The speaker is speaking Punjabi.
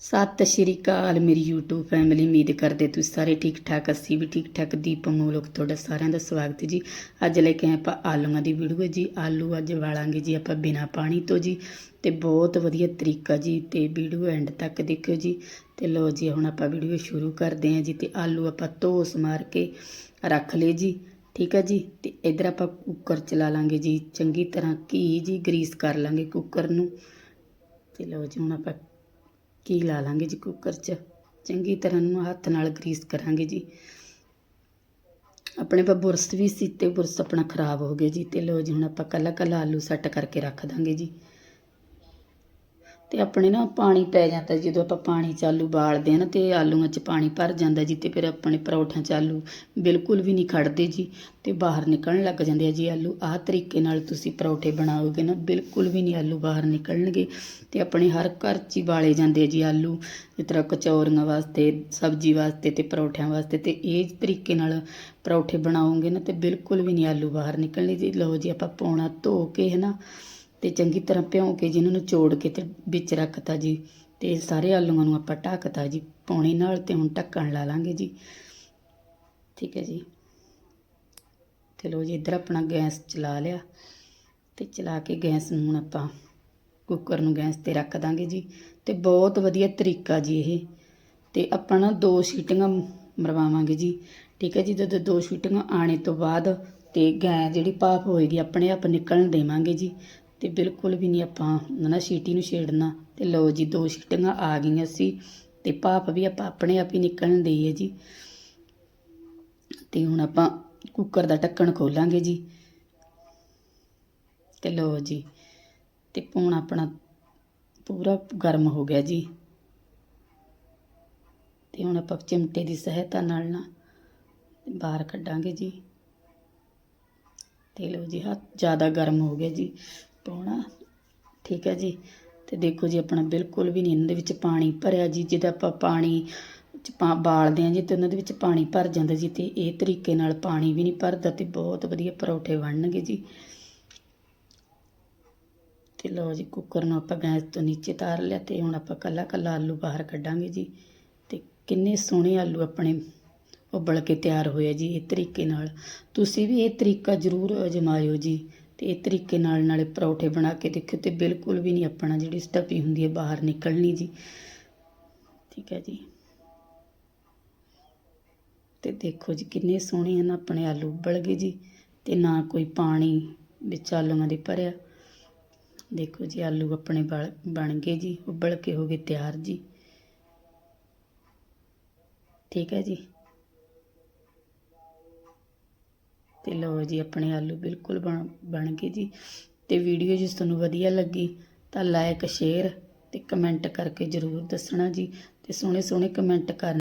ਸਤਿ ਸ਼੍ਰੀ ਅਕਾਲ ਮੇਰੀ YouTube ਫੈਮਿਲੀ ਉਮੀਦ ਕਰਦੇ ਤੁਸੀਂ ਸਾਰੇ ਠੀਕ ਠਾਕ ਅਸੀਂ ਵੀ ਠੀਕ ਠਾਕ ਦੀਪ ਮੋਲਕ ਤੁਹਾਡਾ ਸਾਰਿਆਂ ਦਾ ਸਵਾਗਤ ਜੀ। ਅੱਜ ਲੈ ਕੇ ਆਏ ਆਪਾਂ ਆਲੂਆਂ ਦੀ ਵੀਡੀਓ ਜੀ। ਆਲੂ ਅੱਜ ਵਾਲਾਂਗੇ ਜੀ ਆਪਾਂ ਬਿਨਾ ਪਾਣੀ ਤੋਂ ਜੀ। ਤੇ ਬਹੁਤ ਵਧੀਆ ਤਰੀਕਾ ਜੀ ਤੇ ਵੀਡੀਓ ਐਂਡ ਤੱਕ ਦੇਖਿਓ ਜੀ। ਤੇ ਲੋ ਜੀ, ਹੁਣ ਆਪਾਂ ਵੀਡੀਓ ਸ਼ੁਰੂ ਕਰਦੇ ਹਾਂ ਜੀ ਤੇ ਆਲੂ ਆਪਾਂ ਧੋਸ ਮਾਰ ਕੇ ਰੱਖ ਲਏ ਜੀ। ਠੀਕ ਹੈ ਜੀ? ਤੇ ਇਧਰ ਆਪਾਂ ਕੁੱਕਰ ਚਲਾ ਲਾਂਗੇ ਜੀ। ਚੰਗੀ ਤਰ੍ਹਾਂ ਘੀ ਜੀ ਗਰੀਸ ਕਰ ਲਾਂਗੇ ਕੁੱਕਰ ਨੂੰ। ਤੇ ਲੋ ਜੀ, ਹੁਣ ਆਪਾਂ ਘੀ ਲਾ ਲਾਂਗੇ ਜੀ ਕੁੱਕਰ 'ਚ? ਚੰਗੀ ਤਰ੍ਹਾਂ ਨੂੰ ਹੱਥ ਨਾਲ ਗਰੀਸ ਕਰਾਂਗੇ ਜੀ। ਆਪਣੇ ਪਾ ਬੁਰਸ ਵੀ ਸੀ ਤੇ ਬੁਰਸ ਆਪਣਾ ਖਰਾਬ ਹੋ ਗਿਆ ਜੀ ਤੇ ਲੋ ਜੀ, ਹੁਣ ਆਪਾਂ ਕੱਲਾ ਕੱਲਾ ਆਲੂ ਸੈੱਟ ਕਰਕੇ ਰੱਖ ਦਾਂਗੇ ਜੀ। ਅਤੇ ਆਪਣੇ ਨਾ ਪਾਣੀ ਪੈ ਜਾਂਦਾ ਜਦੋਂ ਆਪਾਂ ਪਾਣੀ ਚ ਆਲੂ ਬਾਲਦੇ ਹਾਂ ਨਾ ਤੇ ਆਲੂਆਂ 'ਚ ਪਾਣੀ ਭਰ ਜਾਂਦਾ ਜੀ ਅਤੇ ਫਿਰ ਆਪਣੇ ਪਰੌਂਠਿਆਂ 'ਚ ਆਲੂ ਬਿਲਕੁਲ ਵੀ ਨਹੀਂ ਖੜ੍ਹਦੇ ਜੀ ਅਤੇ ਬਾਹਰ ਨਿਕਲਣ ਲੱਗ ਜਾਂਦੇ ਆ ਜੀ ਆਲੂ। ਆਹ ਤਰੀਕੇ ਨਾਲ ਤੁਸੀਂ ਪਰੌਂਠੇ ਬਣਾਓਗੇ ਨਾ ਬਿਲਕੁਲ ਵੀ ਨਹੀਂ ਆਲੂ ਬਾਹਰ ਨਿਕਲਣਗੇ ਅਤੇ ਆਪਣੇ ਹਰ ਘਰ 'ਚ ਹੀ ਬਾਲੇ ਜਾਂਦੇ ਆ ਜੀ ਆਲੂ। ਜਿਸ ਤਰ੍ਹਾਂ ਕਚੌਰੀਆਂ ਵਾਸਤੇ, ਸਬਜ਼ੀ ਵਾਸਤੇ ਅਤੇ ਪਰੌਂਠਿਆਂ ਵਾਸਤੇ ਤੇ ਇਹ ਤਰੀਕੇ ਨਾਲ ਪਰੌਂਠੇ ਬਣਾਓਗੇ ਨਾ ਤੇ ਬਿਲਕੁਲ ਵੀ ਨਹੀਂ ਆਲੂ ਬਾਹਰ ਨਿਕਲਣੇ ਜੀ। ਲਓ ਜੀ ਆਪਾਂ ਪੌਣਾ ਧੋ ਕੇ ਹੈ ਨਾ ਤੇ ਚੰਗੀ ਤਰ੍ਹਾਂ ਭਿਉਂ ਕੇ ਜੀ ਇਹਨਾਂ ਨੂੰ ਚੋੜ ਕੇ ਤੇ ਵਿੱਚ ਰੱਖਤਾ ਜੀ ਤੇ ਸਾਰੇ ਆਲੂਆਂ ਨੂੰ ਆਪਾਂ ਢੱਕਤਾ ਜੀ, ਪੌਣੇ ਨਾਲ ਤੇ ਹੁਣ ਢੱਕਣ ਲਾ ਲਾਂਗੇ ਜੀ। ਠੀਕ ਹੈ ਜੀ। ਤੇ ਲੋ ਜੀ, ਇੱਧਰ ਆਪਣਾ ਗੈਸ ਚਲਾ ਲਿਆ ਤੇ ਚਲਾ ਕੇ ਗੈਸ ਨੂੰ ਹੁਣ ਆਪਾਂ ਕੁੱਕਰ ਨੂੰ ਗੈਸ ਤੇ ਰੱਖ ਦਾਂਗੇ ਜੀ। ਤੇ ਬਹੁਤ ਵਧੀਆ ਤਰੀਕਾ ਜੀ ਇਹ। ਤੇ ਆਪਾਂ ਨਾ ਦੋ ਸੀਟੀਆਂ ਮਰਵਾਵਾਂਗੇ ਜੀ। ਠੀਕ ਹੈ ਜੀ, ਜਦੋਂ ਦੋ ਸੀਟੀਆਂ ਆਣੇ ਤੋਂ ਬਾਅਦ ਤੇ ਗੈਸ ਜਿਹੜੀ ਭਾਫ ਹੋਏਗੀ, ਆਪਣੇ ਆਪ ਨਿਕਲਣ ਦੇਵਾਂਗੇ ਜੀ। ਅਤੇ ਬਿਲਕੁਲ ਵੀ ਨਹੀਂ ਆਪਾਂ ਨਾ ਸੀਟੀ ਨੂੰ ਛੇੜਨਾ। ਅਤੇ ਲਓ ਜੀ, ਦੋ ਸੀਟੀਆਂ ਆ ਗਈਆਂ ਸੀ ਅਤੇ ਭਾਪ ਵੀ ਆਪਾਂ ਆਪਣੇ ਆਪ ਹੀ ਨਿਕਲਣ ਦੇਈ ਹੈ ਜੀ। ਅਤੇ ਹੁਣ ਆਪਾਂ ਕੁੱਕਰ ਦਾ ਢੱਕਣ ਖੋਲਾਂਗੇ ਜੀ। ਤੇ ਲਓ ਜੀ, ਤੇ ਪੂਣ ਆਪਣਾ ਪੂਰਾ ਗਰਮ ਹੋ ਗਿਆ ਜੀ। ਤੇ ਹੁਣ ਆਪਾਂ ਚਿਮਟੇ ਦੀ ਸਹਾਇਤਾ ਨਾਲ ਨਾ ਬਾਹਰ ਕੱਢਾਂਗੇ ਜੀ। ਤੇ ਲਓ ਜੀ, ਹੱਥ ਜ਼ਿਆਦਾ ਗਰਮ ਹੋ ਗਿਆ ਜੀ। ਪਾਉਣਾ ਠੀਕ ਹੈ ਜੀ। ਤੇ ਦੇਖੋ ਜੀ, ਆਪਣਾ ਬਿਲਕੁਲ ਵੀ ਨਹੀਂ ਇਹਨਾਂ ਦੇ ਵਿੱਚ ਪਾਣੀ ਭਰਿਆ ਜੀ। ਜਿਹਦਾ ਆਪਾਂ ਪਾਣੀ ਚ ਪਾ ਬਾਲਦੇ ਹਾਂ ਜੀ, ਤੇ ਉਹਨਾਂ ਦੇ ਵਿੱਚ ਪਾਣੀ ਭਰ ਜਾਂਦਾ ਜੀ। ਤੇ ਇਹ ਤਰੀਕੇ ਨਾਲ ਪਾਣੀ ਵੀ ਨਹੀਂ ਭਰਦਾ ਤੇ ਬਹੁਤ ਵਧੀਆ ਪਰੌਠੇ ਬਣਨਗੇ ਜੀ। ਤੇ ਲਓ ਜੀ, ਕੁੱਕਰ ਨੂੰ ਆਪਾਂ ਗੈਸ ਤੋਂ ਨੀਚੇ ਤਾਰ ਲਿਆ ਤੇ ਹੁਣ ਆਪਾਂ ਕੱਲਾ ਕੱਲਾ ਆਲੂ ਬਾਹਰ ਕੱਢਾਂਗੇ ਜੀ। ਤੇ ਕਿੰਨੇ ਸੋਹਣੇ ਆਲੂ ਆਪਣੇ ਉਬਲ ਕੇ ਤਿਆਰ ਹੋਏ ਜੀ, ਇਹ ਤਰੀਕੇ ਨਾਲ। ਤੁਸੀਂ ਵੀ ਇਹ ਤਰੀਕਾ ਜ਼ਰੂਰ ਅਜਮਾਇਓ ਜੀ। ਤੇ ਇਹ ਤਰੀਕੇ ਨਾਲ ਨਾਲੇ ਪਰੌਠੇ ਬਣਾ ਕੇ ਦੇਖਿਓ ਤੇ ਬਿਲਕੁਲ ਵੀ ਨਹੀਂ ਆਪਣਾ ਜਿਹੜੀ ਸਟਫੀ ਹੁੰਦੀ ਹੈ ਬਾਹਰ ਨਿਕਲਣੀ ਜੀ। ਠੀਕ ਹੈ ਜੀ। ਤੇ ਦੇਖੋ ਜੀ ਕਿੰਨੇ ਸੋਹਣੇ ਹਨ ਆਪਣੇ ਆਲੂ ਉਬਲ ਗਏ ਜੀ ਤੇ ਨਾ ਕੋਈ ਪਾਣੀ ਵਿੱਚ ਆਲੂਆਂ ਦੇ ਭਰਿਆ। ਦੇਖੋ ਜੀ ਆਲੂ ਆਪਣੇ ਬਲ ਬਣ ਗਏ ਜੀ, ਉਬਲ ਕੇ ਹੋ ਗਏ ਤਿਆਰ ਜੀ। ਠੀਕ ਹੈ ਜੀ। ਤੇ ਲਓ ਜੀ, ਆਪਣੇ ਆਲੂ ਬਿਲਕੁਲ ਬਣ ਬਣ ਗਏ ਜੀ। ਤੇ ਵੀਡੀਓ ਜੇ ਤੁਹਾਨੂੰ ਵਧੀਆ ਲੱਗੀ ਤਾਂ ਲਾਈਕ ਸ਼ੇਅਰ ਤੇ ਕਮੈਂਟ ਕਰਕੇ ਜ਼ਰੂਰ ਦੱਸਣਾ ਜੀ। ਤੇ ਸੋਹਣੇ ਸੋਹਣੇ ਕਮੈਂਟ ਕਰ